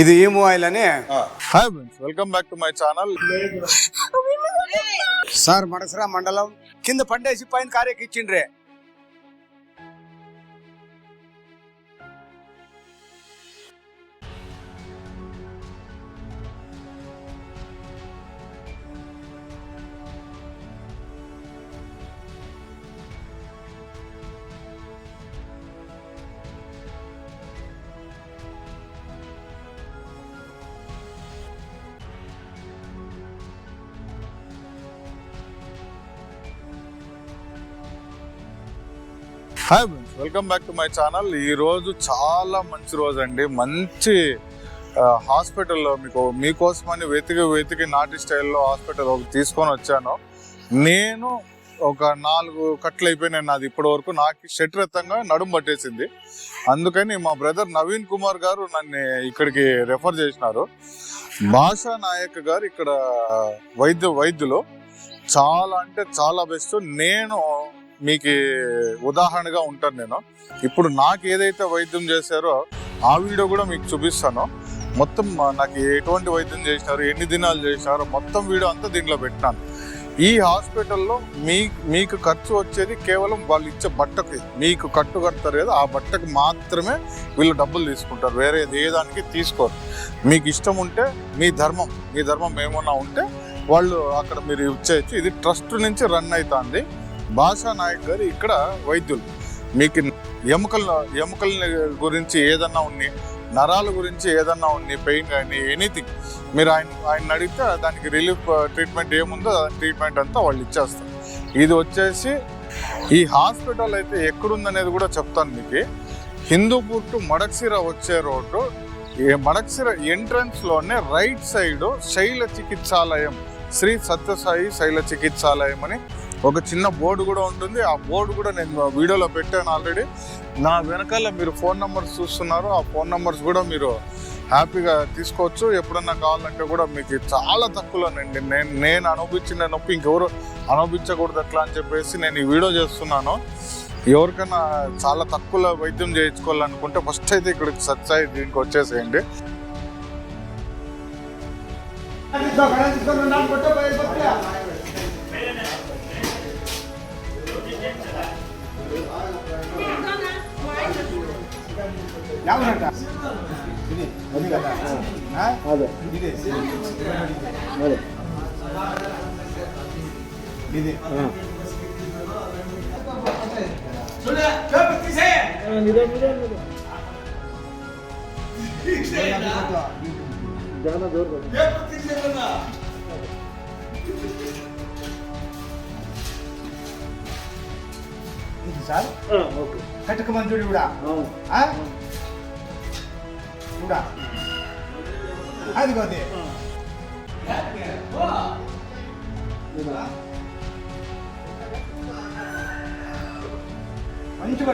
ఇది emu oil అని. Hi friends welcome back to my channel sir Madakasira మండలం. కింద పండేసి పైన కార్యకి ఇచ్చిండ్రే. Hi friends welcome back to my channel ఈ రోజు చాలా మంచి రోజు అండి. మంచి హాస్పిటల్లో మీకు మీకోసమని వెతికి వెతికి నాటి స్టైల్లో హాస్పిటల్ ఒకటి తీసుకొని వచ్చాను. నేను ఒక నాలుగు కట్లు అయిపోయినాయి నాది ఇప్పటి వరకు నాకు శట్రెత్తంగా నడుము పట్టేసింది. అందుకని మా బ్రదర్ నవీన్ కుమార్ గారు నన్ను ఇక్కడికి రెఫర్ చేసినారు. భాషా నాయక్ గారు ఇక్కడ వైద్య వైద్యులు. చాలా అంటే చాలా బెస్ట్ నేను మీకు ఉదాహరణగా ఉంటాను నేను. ఇప్పుడు నాకు ఏదైతే వైద్యం చేశారో ఆ వీడియో కూడా మీకు చూపిస్తాను. మొత్తం నాకు ఎటువంటి వైద్యం చేసినారు ఎన్ని దినాలు చేసినారో మొత్తం వీడియో అంతా దీంట్లో పెట్టినాను. ఈ హాస్పిటల్లో మీ మీకు ఖర్చు వచ్చేది కేవలం వాళ్ళు ఇచ్చే బట్టకి. మీకు కట్టు కడతారు కదా ఆ బట్టకి మాత్రమే వీళ్ళు డబ్బులు తీసుకుంటారు. వేరే ఏ దానికి తీసుకోరు. మీకు ఇష్టం ఉంటే మీ ధర్మం మీ ధర్మం ఏమన్నా ఉంటే వాళ్ళు అక్కడ మీరు ఇచ్చేయచ్చు. ఇది ట్రస్ట్ నుంచి రన్ అవుతుంది. భాషా నాయక్ గారు ఇక్కడ వైద్యులు. మీకు ఎముకల ఎముకల గురించి ఏదన్నా ఉంది నరాల గురించి ఏదన్నా ఉంది పెయిన్ కానీ ఎనీథింగ్ మీరు ఆయన ఆయన అడిగితే దానికి రిలీఫ్ ట్రీట్మెంట్ ఏముందో ట్రీట్మెంట్ అంతా వాళ్ళు ఇచ్చేస్తారు. ఇది వచ్చేసి ఈ హాస్పిటల్ అయితే ఎక్కడుందనేది కూడా చెప్తాను మీకు. హిందూపూర్ టు మడక్సిర వచ్చే రోడ్డు. మడక్సిర ఎంట్రన్స్లోనే రైట్ సైడ్ శైల చికిత్సాలయం శ్రీ సత్యసాయి శైల చికిత్సాలయం అని ఒక చిన్న బోర్డు కూడా ఉంటుంది. ఆ బోర్డు కూడా నేను వీడియోలో పెట్టాను ఆల్రెడీ నా వెనకాల మీరు ఫోన్ నంబర్స్ చూస్తున్నారు. ఆ ఫోన్ నంబర్స్ కూడా మీరు హ్యాపీగా తీసుకోవచ్చు. ఎప్పుడన్నా కావాలంటే కూడా మీకు చాలా తక్కువలోనండి. నేను నేను అనుభవించిన నొప్పి ఇంకెవరు అనుభవించకూడదు అట్లా అని చెప్పేసి నేను ఈ వీడియో చేస్తున్నాను. ఎవరికైనా చాలా తక్కువలో వైద్యం చేయించుకోవాలనుకుంటే ఫస్ట్ అయితే ఇక్కడికి సత్సాయి దీనికి వచ్చేసేయండి. ಯಾವನಟ ఇది అది కదా అదే ఇది అదే ఇది సార్ కట్టుకు మంజూరి కూడా ఆ? కూడా అదిగో అది మంచిగా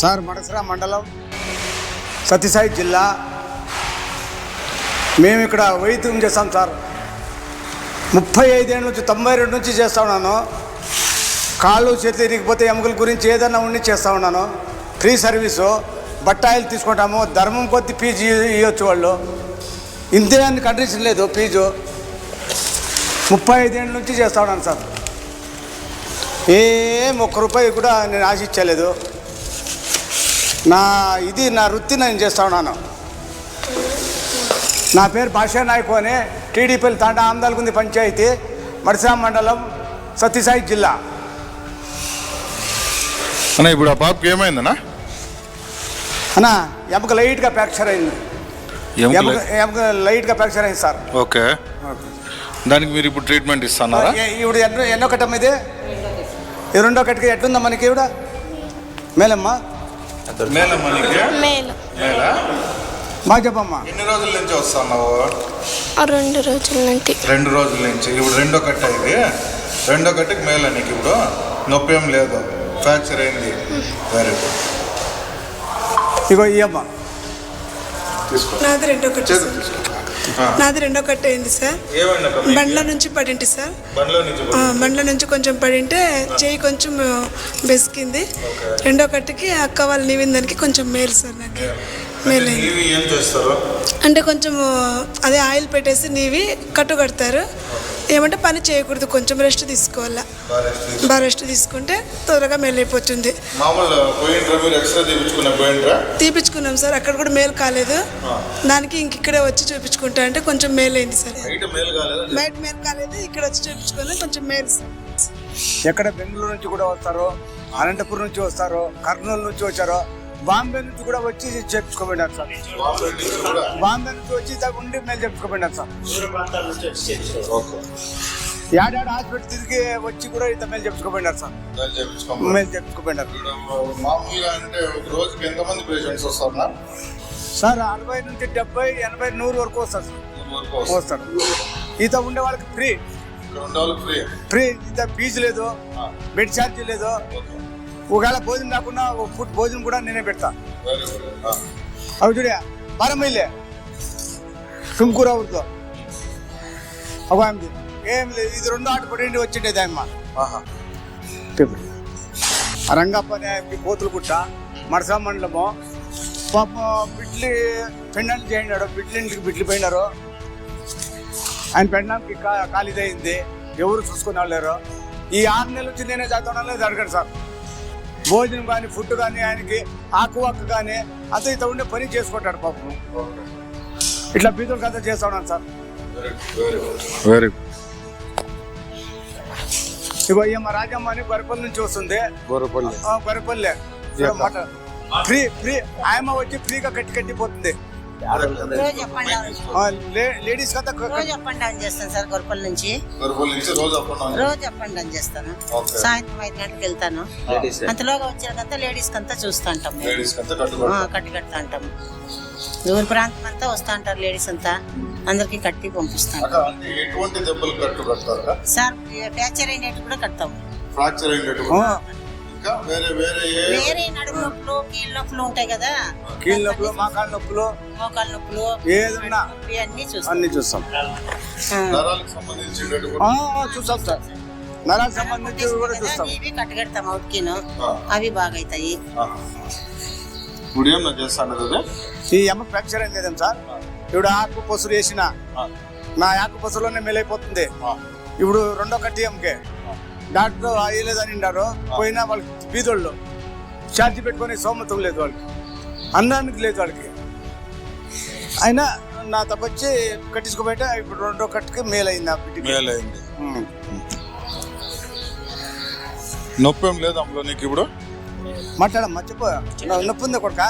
సార్ మడసరా మండలం సత్యసాయి జిల్లా. మేము ఇక్కడ వైద్యం చేస్తాం సార్. ముప్పై ఐదేళ్ళ నుంచి తొంభై రెండు నుంచి చేస్తా ఉన్నాను. కాళ్ళు చేతులు ఇరిగిపోతే ఎముకల గురించి ఏదైనా ఉండి చేస్తూ ఉన్నాను. ఫ్రీ సర్వీసు బట్టాయిలు తీసుకుంటాము ధర్మం కొద్ది ఫీజు ఇవ్వచ్చు వాళ్ళు. ఇంతే అని కండిషన్ లేదు ఫీజు. ముప్పై ఐదేళ్ళ నుంచి చేస్తా ఉన్నాను సార్. ఏం ఒక్క రూపాయి కూడా నేను ఆశించలేదు. నా ఇది నా వృత్తి నేను చేస్తా ఉన్నాను. నా పేరు భాషా నాయకు అని టీడీపీలు తాండా ఆందాలకుంది పంచాయతీ మడిసా మండలం సత్యసాయి జిల్లా. అన్న ఇప్పుడు ఆ పాపకి ఏమైందన్నా? అన్నా ఎముక లైట్గా ఫ్రాక్చర్ అయింది. ఎముక ఎముక లైట్గా ఫ్రాక్చర్ అయింది సార్. ఓకే. దానికి మీరు ఇప్పుడు ట్రీట్మెంట్ ఇస్తున్నారా? ఇప్పుడు ఎన్నో ఎన్నో కట్టం ఇది ఇది రెండో కట్టకి ఎట్లుందా మనకి ఇవిడ మేలమ్మా మేలమ్మా నీకు మేలు మేలా బాగా చెప్పమ్మా. ఎన్ని రోజుల నుంచి వస్తున్నావు? ఆ రెండు రోజుల నుండి. రెండు రోజుల నుంచి. ఇప్పుడు రెండో కట్ట ఇది. రెండో కట్టకి మేలు నీకు ఇప్పుడు. నొప్పి ఏం లేదు. ఫ్రాక్చర్ అయింది. వెరీ గుడ్ ఇగో ఈ అమ్మ తీసుకో. నాది రెండో కట్ట. నాది రెండో కట్ట అయింది సార్? బండ్ల నుంచి పడింటి సార్. బండ్లో నుంచి కొంచెం పడింటే చేయి కొంచెం బెసికింది. రెండో కట్టకి అక్క వాళ్ళు నీవిన దానికి కొంచెం మేలు సార్ నాకు. మేలు. అంటే కొంచెం అదే ఆయిల్ పెట్టేసి నీవి కట్టు కడతారు ఏమంటే పని చేయకూడదు కొంచెం రెస్ట్ తీసుకోవాలా? బాగా రెస్ట్ తీసుకుంటే త్వరగా మేలు అయిపోతుంది తీపించుకున్న సార్ అక్కడ కూడా మేలు కాలేదు. దానికి ఇంక ఇక్కడే వచ్చి చూపించుకుంటా అంటే కొంచెం మేలు అయింది సార్. బయట మేలు కాలేదా? బయట మేలు కాలేదు ఇక్కడ వచ్చి చూపించుకొని కొంచెం మేలు సార్. ఎక్కడ బెంగళూరు నుంచి కూడా వస్తారు అనంతపురం నుంచి వస్తారు కర్నూలు నుంచి వచ్చారు బాంబే నుంచి కూడా వచ్చి చేపించుకోబడినారు సార్. బాంబే నుంచి వచ్చి ఉండి మేము చెప్పుకోబడినారు సార్. ఏడాడు హాస్పిటల్ తిరిగి వచ్చి కూడా ఇంత మేలు చెప్పుకోబడినారు సార్. చెప్పుకోబడినారు. ఇప్పుడు మామూలుగా అంటే ఒక రోజుకి ఎంతమంది పేషెంట్స్ వస్తారా సార్ అరవై నుంచి డెబ్బై ఎనభై నూరు వరకు వస్తారు సార్. వస్తారు. ఈత ఉండే వాళ్ళకి ఫ్రీ. ఫ్రీ. ఇంత ఫీజు లేదు బెడ్ ఛార్జీ లేదు. ఒకవేళ భోజనం రాకుండా ఒక ఫుడ్ భోజనం కూడా నేనే పెడతా. అవి చూడే పరమైలే తుంకూర అవుతుందో ఒక ఆమెది ఏం లేదు ఇది రెండు ఆట పడి వచ్చిండేది ఆ రంగప్ప కోతులు గుట్ట మడసా మండలము. పాప బిడ్లి చేయండి బిడ్లి ఇంటికి బిడ్లు పోయినారు. ఆయన పెండానికి ఖాళీదైంది ఎవరు చూసుకుని వాళ్ళారు ఈ ఆరు నెలల నుంచి నేనే చదవడం లేదు అడగండి సార్. భోజనం కానీ ఫుడ్ కానీ ఆయనకి ఆకు వక్క కానీ అంత ఇంత ఉండే పని చేసుకుంటాడు పాపం. ఇట్లా బీదులు కథ చేస్తా ఉన్నాను సార్. వెరీ గుడ్ ఇగో ఈమె రాజమ్మ అని గొరపల్లి నుంచి వస్తుంది. Gorapalli Gorapalli free free. ఆయమ్మ వచ్చి ఫ్రీగా కట్టి కట్టిపోతుంది. లేడీస్ రోజు అప్ అండ్ డౌన్ చేస్తాను సార్ గొరపల్లి నుంచి. రోజు అప్పుడు రోజు అప్ అండ్ డౌన్ చేస్తాను. సాయంత్రం ఐదు గంటలకు వెళ్తాను అంతలోగా వచ్చాకంతా లేడీస్ కంతా చూస్తా ఉంటాం అంతా కట్టి కడతా ఉంటాం దూర ప్రాంతం అంతా వస్తా ఉంటారు లేడీస్ అంతా. అందరికి కట్టి పంపిస్తాం సార్ ఫ్రాక్చర్ అయినట్టు కూడా కడతాం ఫ్రాక్చర్ అయినట్టు ఇంకా వేరే వేరే ఏ వేరే నడుము నొప్పులు కీళ్ళ నొప్పులు ఉంటాయి కదా. కీళ్ళ నొప్పులు మోకాళ్ళ నొప్పులు మోకాళ్ళ నొప్పులు ఏదన్నా అన్ని చూస్తాం. అన్ని చూస్తాం. ఆ. నరాలకు ఆ, ఆ, చూస్తాం సార్. నరాలకు సంబంధించి కూడా చూస్తాం ఇవి కట్టగడతాం అవుట్కిను. ఆ. అవి బాగా అవుతాయి ఇప్పుడు ఏం నాకు చేస్తాను అదే? ఈ అమ్మ ఫ్రాక్చర్ అయింది కదండి సార్? ఇప్పుడు ఆకు పసులు వేసిన నా ఆకు పసులోనే మేలైపోతుంది. ఇప్పుడు రెండో కట్టి అమ్మకే. డాక్టర్ అయ్యలేదని అన్నారు పోయినా వాళ్ళకి బీదోళ్ళు. ఛార్జీ పెట్టుకొని సోమతం లేదు వాళ్ళకి. అన్నానికి లేదు వాళ్ళకి. అయినా నా తప్పొచ్చి కట్టించుకోబోయే ఇప్పుడు రెండో కట్టుకి మేలైంది ఆ బిడ్డకి. మేలైంది. ఉమ్. నొప్పి ఏం లేదు అమ్మలో నీకు ఇప్పుడు? మాట్లాడమ్మా చెప్పు. నా- నొప్పి ఉంది కొడుక?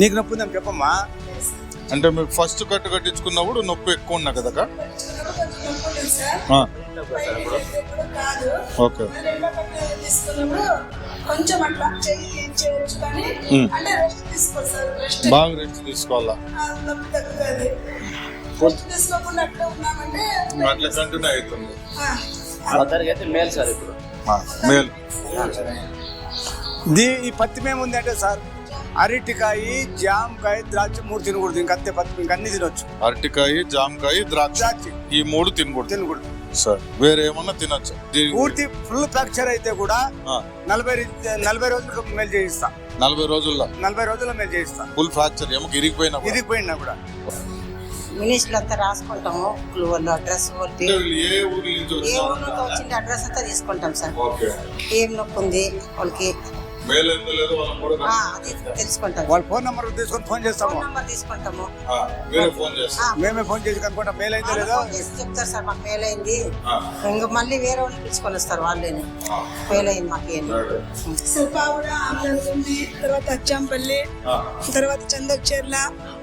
నీకు నొప్పి ఉందని చెప్పమ్మా. అంటే మీకు ఫస్ట్ కట్టు కట్టించుకున్నప్పుడు నొప్పి ఎక్కువ ఉన్నా కదా ఓకే. తీసుకున్నప్పుడు కొంచెం అట్లా చెయ్యి చేయొచ్చు కానీ ఉమ్. అంటే రెస్ట్ తీసుకోవాలి సార్ రెస్ట్. బాగా రెస్ట్ తీసుకోవాలా? నొప్పి తగ్గుతుంది రెస్ట్ తీసుకోకుండా అట్లా ఉన్నామంటే అట్లా కంటిన్యూ అవుతుంది. ఆ, మొత్తానికి అయితే మేలు సార్ ఇప్పుడు. ఆ, మేలు. దీ ఈ పత్తి ఏముంది అంటే సార్ అరటికాయ జామకాయ ద్రాక్ష మూడు తినకూడదు. ఇంకా అంతే పత్తి ఇంకా అన్ని తినొచ్చు. అరటికాయ జామకాయ ద్రాక్ష ద్రాక్ష. ఈ మూడు తినకూడదు. తినకూడదు. సార్ వేరే ఏమన్నా తినొచ్చు. పూర్తి ఫుల్ ఫ్రాక్చర్ అయితే కూడా ఆ, నలభై రి- నలభై రోజులకు మేలు చేయిస్తా. నలభై రోజుల్లో? నలభై రోజుల్లో మేలు చేయిస్తా. ఫుల్ ఫ్రాక్చర్ ఏమో ఇరిగిపోయినా కూడా. ఇరిగిపోయినా కూడా. మినిస్టర్లు అంతా రాసుకుంటాము. వాళ్ళు అడ్రస్ వాళ్ళకి అంటే వీళ్ళు ఏ ఊరి నుంచి ఏ అడ్రస్ అంతా తీసుకుంటాం సార్. ఓకే. ఏం నొప్పి ఉంది వాళ్ళకి? మేలు ఎంతో లేదో? వాళ్ళని కూడా ఆ, అది తెలుసుకుంటాం వాళ్ళ ఫోన్ నెంబర్ తీసుకొని ఫోన్ చేస్తాము. ఫోన్ నంబర్ తీసుకుంటాము. ఆ, వేరే ఫోన్ ఆ, చేస్తాం మేమే ఫోన్ చేసి కనుకుంటా మేలు అయితే వాళ్ళు లేదో? ఫోన్ చేసి చెప్తారు సార్ మాకు మేల్ అయింది. ఆ, ఇంకా మళ్ళీ వేరే వాళ్ళు పిలుచుకొని వస్తారు వాళ్ళేనే. ఆ, మేల్ అయింది మాకు ఏంది రైట్. శిల్పావుడ ఆంధ్రపల్లి తర్వాత అచ్చంపల్లి ఆ, తర్వాత చందక్చెర్ల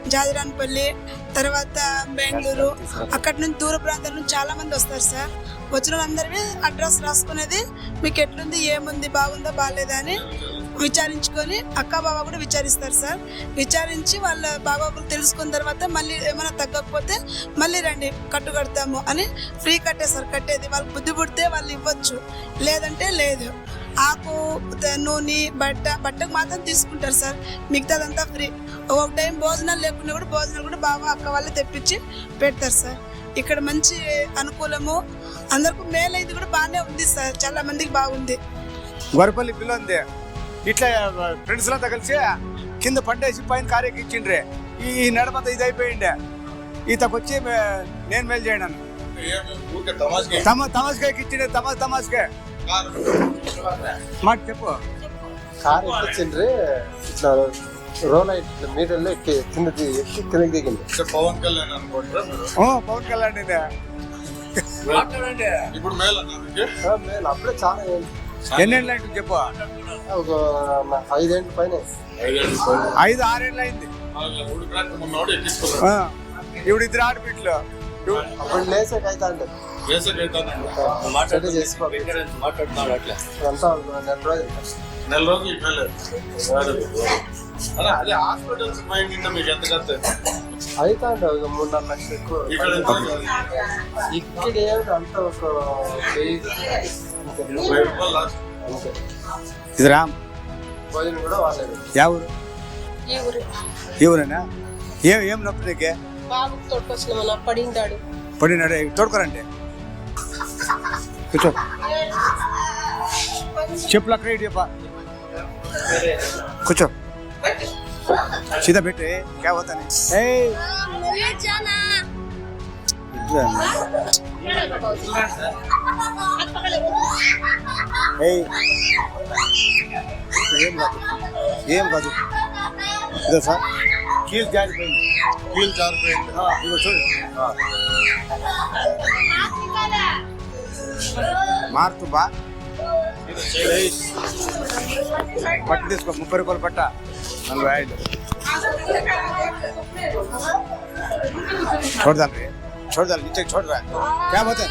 జాజిరాన్పల్లి తర్వాత బెంగళూరు అక్కడ నుంచి దూర ప్రాంతాల నుంచి చాలా మంది వస్తారు సార్. వచ్చిన వాళ్ళందరివి అడ్రస్ రాసుకునేది మీకు ఎట్లుంది ఏముంది బాగుందా బాగాలేదా అని విచారించుకొని అక్క బాబా కూడా విచారిస్తారు సార్. విచారించి వాళ్ళ బాబాబులు తెలుసుకున్న తర్వాత మళ్ళీ ఏమైనా తగ్గకపోతే మళ్ళీ రండి కట్టు కడతాము అని ఫ్రీ కట్టేస్తారు కట్టేది. వాళ్ళకి బుద్ధి పుడితే వాళ్ళు ఇవ్వచ్చు. లేదంటే లేదు. ఆకు నూనె బట్ట బట్టకు మాత్రం తీసుకుంటారు సార్. మిగతాదంతా ఫ్రీ. ఒక టైం భోజనాలు లేకున్నా కూడా భోజనాలు కూడా బావ అక్క వాళ్ళే తెప్పించి పెడతారు సార్. ఇక్కడ మంచి అనుకూలము. అందరికీ మేలైంది కూడా బాగానే ఉంది సార్. చాలా మందికి బాగుంది. గొరపల్లి పిల్ల ఉంది. ఇట్లా ఫ్రెండ్స్ అంతా కలిసి కింద పండేసి పైన కారేకి ఇచ్చిండ్రే ఈ ఈ నడమంతా ఇది అయిపోయిండే. ఈతకొచ్చి నేను మేలు తమ తమాస్కాయకి ఇచ్చిండే తమాస్ తమాస్కే మాట చెప్పు. కార్ ఎక్కించిండ్రి ఇట్లా రోల్ ఇట్లా మీటర్లో ఎక్కి కింద ది- ఎక్కి కిందకి దిగింది. పవన్ కళ్యాణ్ అనుకుంటారా పవన్ కళ్యాణ్ ఇదే. ఇప్పుడు మేలు మేలు. అప్పుడే చాలా ఎన్నేళ్ళు అయింది చెప్పు. ఒక ఐదేళ్ళు పైన. ఐదు ఆరేళ్ళు అయింది. ఇప్పుడు ఇద్దరు ఆడబిడ్లు అప్పుడు లేసాక అయితే చేసుకో. అంతా నెల రోజులు నెల రోజులు ఇవ్వలేదు అదే అదే హాస్పిటల్స్ మైండ్ నిండా మీకు ఎంత ఖర్చు? అయింది? అయితే అండి ఒక మూడు నాలుగు లక్షలు ఎక్కువ. ఇక్కడ ఏమిటి అంత ఒక ఇది రామ్ భోజనం కూడా యా ఊరు? ఈ ఊరేనా? ఏం ఏం నొప్పి నీకే? బాబు తోడుకొచ్చిన పడిందాడు పడినాడు? తోడుకోరండి కూర్చో చెప్పులు అక్కడ ఇటు చెప్పా కూర్చో సీదా పెట్టి క్యా పోతానే ఏయ్ ఏయ్ ఏం కాదు ఏం కాదు ఇదో సార్ కీలు జారిపోయింది కీలు జారిపోయింది ఆ, ఇదిగో చూడు మారుతుబా పట్టు తీసుకో ముప్పై రూపాయలు పట్ట. నలభై ఐదు. చూడదాం చూడదాం నిచ్చే చూడరా కాకపోతే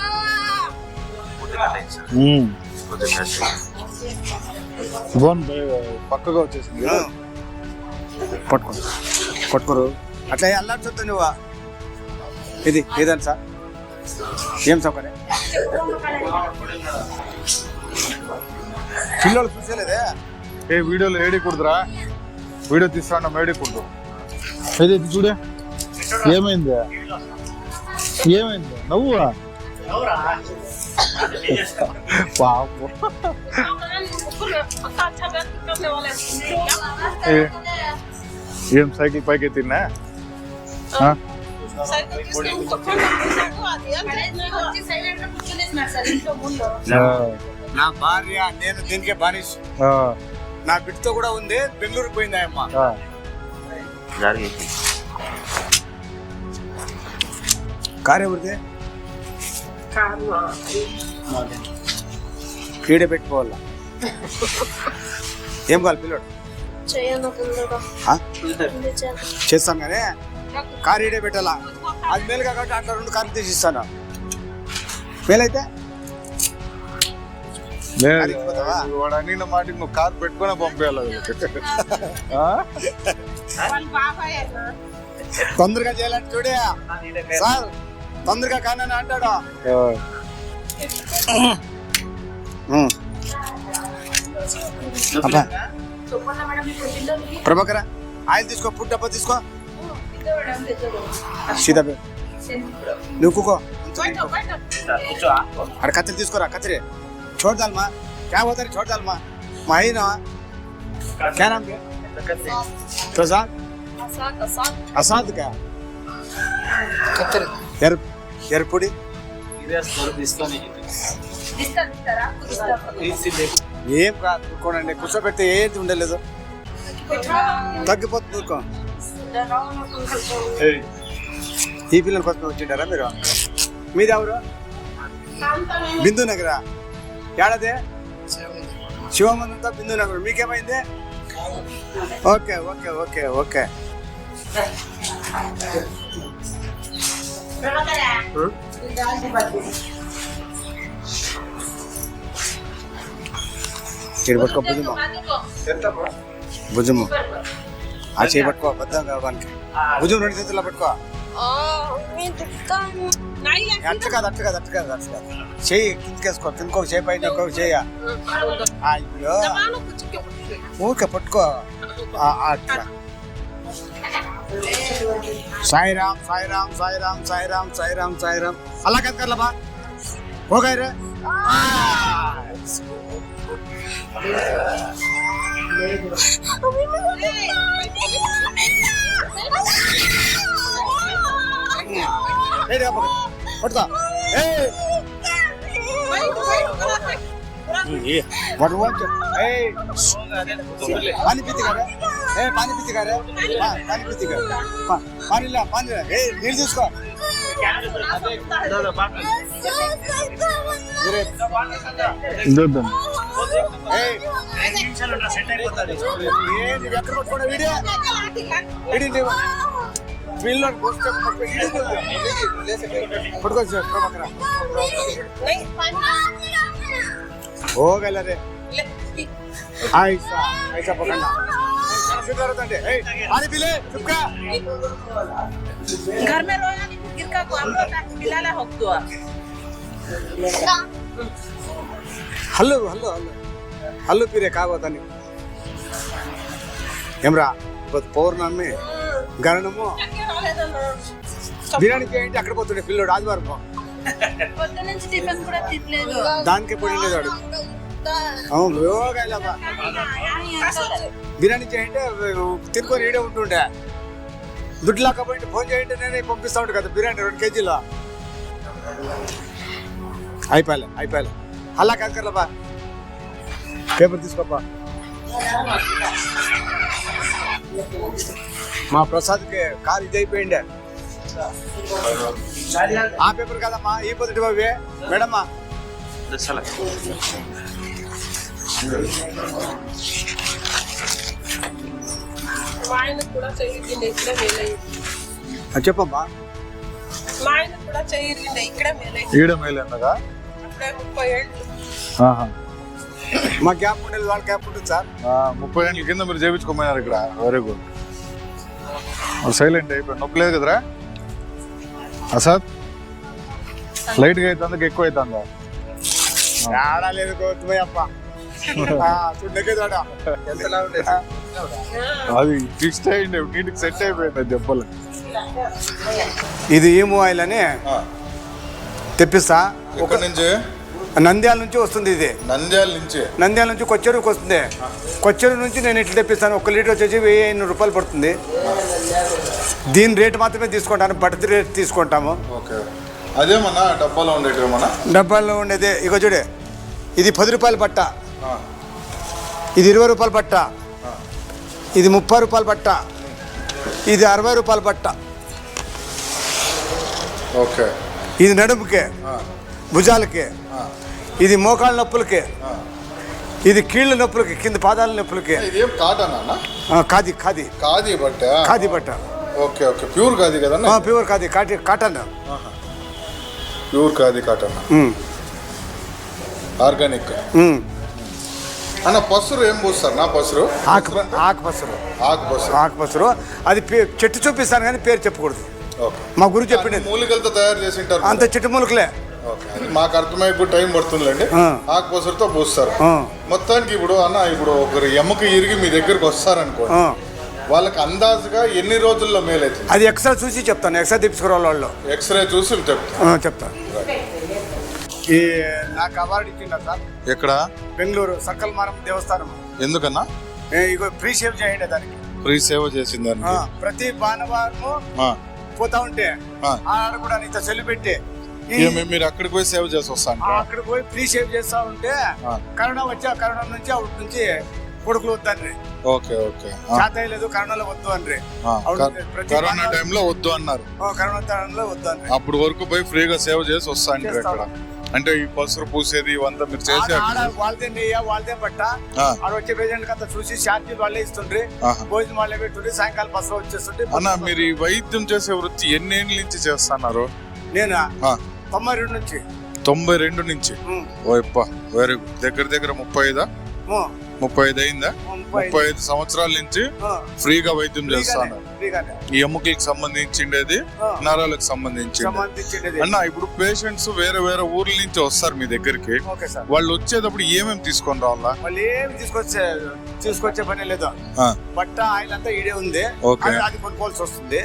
పక్కగా వచ్చేసింది. పట్టుకోరు పట్టుకోరు. అట్లా అల్లరి చూద్దాం నువ్వు? ఇది ఏదండి సార్ ఏం సౌకర్యం? పిల్లలు చూసేలేదే? ఏ వీడియోలో ఏడికూడదురా వీడియో తీసుకురా ఏడి ఇది అయితే చూడే? ఏమైంది? ఏమైంది? నవ్వురా పాపు. ఏ- ఏం సైకిల్ పైకి ఎత్తినా నా భార్య నేను దీనికే బానిస్. నా బిడ్డతో కూడా ఉంది బెంగళూరు పోయింది అమ్మ కార్ ఎవరిది? ఈడే పెట్టుకోవాలా? ఏం కావాలి పిల్లడు? ఆ? చేస్తాం కానీ కార్ ఈడే పెట్టాలా అది మేలు కాబట్టి అట్లా రెండు కార్లు తీసి ఇస్తాను? మేలైతే? వాడు అనిన మాటకి నువ్వు కార్ పెట్టుకునే. ఆ? తొందరగా చేయాలంటే చూడే. సార్ తొందరగా కానీ అంటాడు. ప్రభాకర ఆయిల్ తీసుకో ఫుడ్ డబ్బా తీసుకో. సీత నువ్వు కూకో. అక్కడ కత్తిరి తీసుకోరా కత్తిరి. చూడదాల్మా క్యా పోతారు చూడదాల్మా మా అయినా క్యా నామ్ ప్రసాద్? అసాద్ కత్తిరి. ఎర్ ఎర్పుడి ఏం కాదు కూర్చోండి కూర్చోబెడితే ఏది ఉండలేదు. తగ్గిపోతుంది ఈ పిల్లల కోసం వచ్చిండారా మీరు? మీది ఎవరు? బిందు నగరా? ఏడాది? శివమంతా Bindu Nagar. మీకేమైంది? Okay okay okay okay. పట్టుకో భుజము. భుజము. ఆ చేయి పట్టుకో బద్దం కావడానికి భుజం రెండు చేతుల్లో పట్టుకో అట్ట కాదు అట్ట కాదు అట్ట కాదు అట్ట కాదు చేయి కిందకేసుకో ఇంకొక చేయి పైన ఇంకొక చేయ అయ్యో ఊరికే పట్టుకో అట్లా సాయిరామ్ సాయిరామ్ సాయిరామ్ సాయిరామ్ సాయిరామ్ సాయిరామ్ అలా కదా కదా బా हो गए रे పడతా వడవచ్చు పానీ పిచ్చిగారే ఏ పానీ పిచ్చిగారే పానీ పిచ్చిగారు పానీలా పానీలా ఏ నీళ్ళు చూసుకో చూద్దాం ಹೋಗಲ್ಲ ರೇ ಆಯ್ಸಾ ಆಯ್ಸಾ ಪಕ್ಕಣ್ಣ घर में रोया नहीं गिर का को हम लोग मिला ला होक दुआ हेलो हेलो हेलो హల్లు పీరే కావద్దని ఏమ్రా పౌర్ణమి గరణము బిర్యానీ చేయండి అక్కడ పోతుండే పిల్లోడు ఆదివారం దానికే పడిండే వాడు. అవును బిర్యానీ చేయంటే తినుకొని ఈడే ఉంటుండే. దుడ్డు లేకపోయింటే ఫోన్ చేయంటే నేనే పంపిస్తా ఉంటా కదా బిర్యానీ రెండు కేజీలు. అయిపోయాలి అయిపోయాలి. అలా కాదు కదా పేపర్ తీసుకోపా. మా ప్రసాద్కి కారు ఇది అయిపోయిండే. ఆ పేపర్ కదమ్మా ఈ పొద్దుటి బాబే మేడమ్మా. చెప్పమ్మా. మా ఆయన కూడా చెయ్యిండే ఇక్కడే మేలయ్యి ఈడ మేలు అన్నగా అప్పుడే ముప్పై ఏళ్ళు. మా గ్యాప్ ఉండేది వాళ్ళ గ్యాప్ ఉంటుంది సార్. ముప్పై ఏళ్ళ కింద మీరు చేయించుకోమన్నారు ఇక్కడ. వెరీ గుడ్ సైలెంట్ అయిపోయి నొప్పి లేదు కదరా? అసాద్ లైట్గా అవుతుందా ఎక్కువ అవుతుందా తేడా లేదు గౌతమ్ అప్ప. చూడకే తేడా ఎంతలా ఉండేది అది ఫిక్స్ అయ్యింది నీటికి సెట్ అయిపోయింది దెబ్బలు. ఇది ఈము ఆయిల్ అని తెప్పిస్తా. ఒక నుంచి? నంద్యాల నుంచి వస్తుంది ఇది. నంద్యాల నుంచి? నంద్యాల నుంచి కొచ్చెరుకు వస్తుంది. కొచ్చెరు నుంచి నేను ఇట్లా తెప్పిస్తాను. ఒక లీటర్ వచ్చేసి వెయ్యి ఐనూరు రూపాయలు పడుతుంది. దీని రేటు మాత్రమే తీసుకుంటాను. బట్టది రేట్ తీసుకుంటాము. ఓకే. అదేమన్నా డబ్బాలో ఉండేటివేమన్నా డబ్బాల్లో ఉండేది. ఇగో చూడే. ఇది పది రూపాయల బట్ట. ఇది ఇరవై రూపాయల బట్ట. ఇది ముప్పై రూపాయల బట్ట. ఇది అరవై రూపాయల బట్ట. ఓకే. ఇది నడుముకే. భుజాలకి. ఇది మోకాళ్ళ నొప్పులకి. ఇది కీళ్ళ నొప్పులకి కింద పాదాల నొప్పులకి. ఇదేం ఖాదీ ఖాదీ. కాది బట్ట? ఖాదీ బట్ట. Okay okay. ప్యూర్ కాది ఆ, ప్యూర్ ఖాదీ. కాటి cotton. Pure khadi cotton. Organic. అన్న పసురు ఏం పోస్తారు? నా పసురు? ఆకు ఆకు పసరు. ఆకు పసురు. ఆకు పసరు. అది చెట్టు చూపిస్తాను కానీ పేరు చెప్పకూడదు. మా గురువు చెప్పిండేది. మూలికలతో తయారు చేసి ఉంటారు అంత చెట్టు మూలకలే. మాకు అర్థమయ్యే కూడా టైం పడుతుందండి ఆ. ఆకు పసురుతో పూస్తారు. మొత్తానికి ఇప్పుడు అన్న ఇప్పుడు ఒకరు ఎమ్మకి ఇరిగి మీ దగ్గరకు వస్తారనుకోండి ఆ. వాళ్ళకి అందాజుగా ఎన్ని రోజుల్లో మేలవుతుంది అది ఎక్స్ట్రా చూసి చెప్తాను ఎక్స్ట్రా తెప్పించుకోవాలి వాళ్ళు. ఎక్స్రే చూసి చెప్తారు ఆ, చెప్తాను ఈ నాకు అవార్డు ఇచ్చిండ సార్? ఎక్కడ? బెంగళూరు సక్కల్మారం దేవస్థానం. ఎందుకన్నా? ఇగో ఫ్రీ సేవ్ చేయండి దానికి. ఫ్రీ సేవ చేసిందని ఆ, ప్రతి భానువారము పోతా ఉంటే ఆ. ఆడ కూడా ఇంత పెట్టి మీరు అక్కడికి పోయి సేవ చేసి వస్తాను అక్కడికి పోయి ఫ్రీ సేవ్ చేస్తా ఉంటే. కరోనా వచ్చి ఆ కరోనా నుంచి అవుట్ నుంచి కొడుకులు వద్దని ఓకే ఓకే. చేత లేదు కరోనాలో వద్దు అని ప్రతి కరోనా టైంలో వద్దు అన్నారు. కరోనా టైంలో వద్దు అని అప్పుడు వరకు పోయి ఫ్రీగా సేవ చేసి వస్తాను. ఇక్కడ అంటే ఈ పసురు పూసేది ఇవంతా మీరు ఆడ వాళ్ళదే నెయ్య వాళ్ళదే బట్ట. ఆడ వచ్చే పేషెంట్ అంతా చూసి ఛార్జీలు వాళ్ళే ఇస్తుండ్రి. భోజనం వాళ్ళే పెట్టుండ్రి సాయంకాలం బస్సులో వచ్చేస్తుంటే అన్న మీరు ఈ వైద్యం చేసే వృత్తి ఎన్నేళ్ళ నుంచి చేస్తున్నారు? నేను? తొంభై రెండు నుంచి. తొంభై రెండు నుంచి? ఓ యప్ప వెరీ గుడ్ దగ్గర దగ్గర ముప్పై ఐదా? ముప్పై ఐదు అయిందా? ముప్పై ఐదు. సంవత్సరాల నుంచి ఫ్రీగా వైద్యం చేస్తాను. ఈ ఎముకలకు సంబంధించిండేది. నరాలకు సంబంధించింది సంబంధించింది అన్న ఇప్పుడు పేషెంట్స్ వేరే వేరే ఊర్ల నుంచి వస్తారు మీ దగ్గరికి. వాళ్ళు వచ్చేటప్పుడు ఏమేమి తీసుకొని రావాలా? వాళ్ళు ఏమి తీసుకొచ్చే తీసుకొచ్చే పని లేదు. బట్ట ఆయిల్ అంతా ఈడే ఉంది. అది- కొనుక్కోవాల్సి వస్తుంది.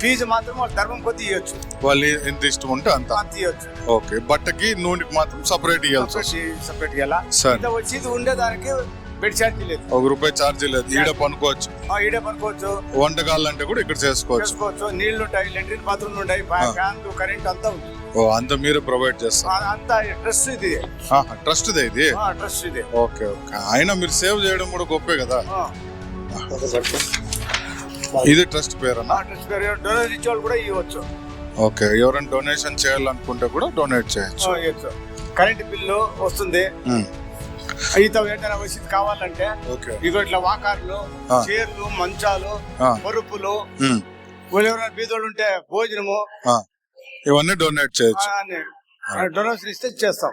ఫీజు మాత్రం వాళ్ళు ధర్మం కొద్ది ఇవ్వచ్చు వాళ్ళు ఎంత ఇష్టం ఉంటే అంత. ఇవ్వచ్చు ఓకే. బట్టకి నూనెకి మాత్రం సపరేట్ వస్తుంది. సపరేట్ ఇవ్వాలా వచ్చి ఉండేదానికి బెడ్ ఛార్జీ లేదు. ఒక రూపాయి ఛార్జీ లేదు. ఈడ పనుకోవచ్చు. ఈడే పనుకోవచ్చు. వంటకాలు అంటే కూడా ఇక్కడ చేసుకోవచ్చు. చేసుకోవచ్చు. నీళ్ళు ఉంటాయి లెట్రిన్ బాత్రూమ్లు ఉంటాయి ఫ్యాన్లు కరెంట్ అంతా ఉంది. ఓ అంత మీరే ప్రొవైడ్ చేస్తారు. అంతా ట్రస్ట్ ఇది. ట్రస్ట్ ఇది? ట్రస్ట్ ఇది. Okay okay. అయినా మీరు సేవ్ చేయడం కూడా గొప్పే కదా. ఇది ట్రస్ట్ పేరన్నా ఆ ట్రస్ట్ పేరు. డొనేషన్ ఇచ్చే వాళ్ళు కూడా ఇవ్వచ్చు. ఓకే ఎవరైనా డొనేషన్ చేయాలనుకుంటే కూడా డొనేట్ చేయొచ్చు. కరెంట్ బిల్లు వస్తుంది. ఈత ఏదైనా వసతి కావాలంటే ఓకే ఇగో ఇట్లా వాకార్లు. చీరలు మంచాలు. పరుపులు ఎవరైనా బీదోళ్ళు ఉంటే భోజనము. ఇవన్నీ డొనేట్ చేయొచ్చు డొనేషన్ ఇస్తే చేస్తాం